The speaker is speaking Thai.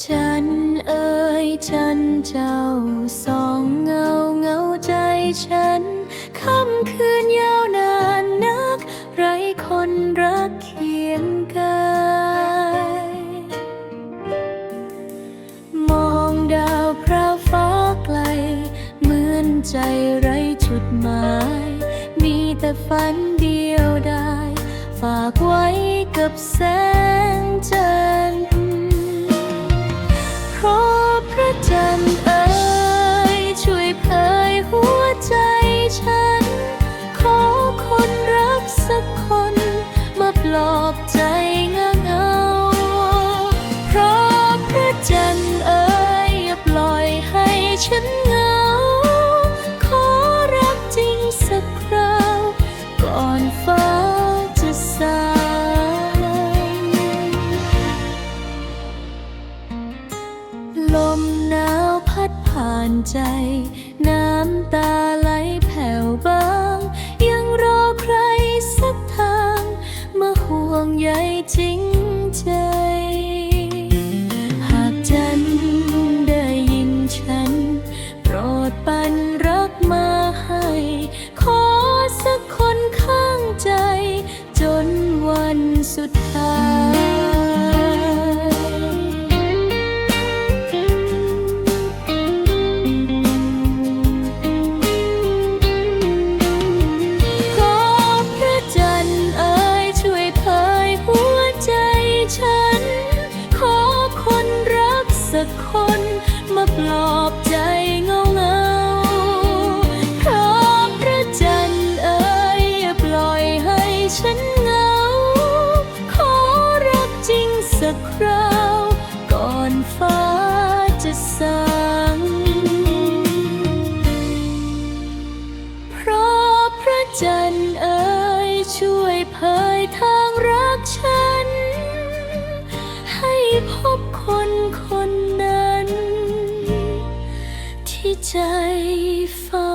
ฉันเอ่ยฉันเจ้าสองเงาเงาใจฉันค่ำคืนยาวนานนัก ไรคนรักเคียงกายมองดาวพระฟ้าไกล เหมือนใจไรจุดหมาย มีแต่ฝันเดียวได้ฝากไว้กับแสง จันทร์ ผ่านใจ น้ำตาไหลแผ่วบางยังรอใครสักทาง มาห่วงใยจริง จันเอ๋ยช่วยเผยทางรักฉัน ให้พบคนคนนั้น ที่ใจเฝ่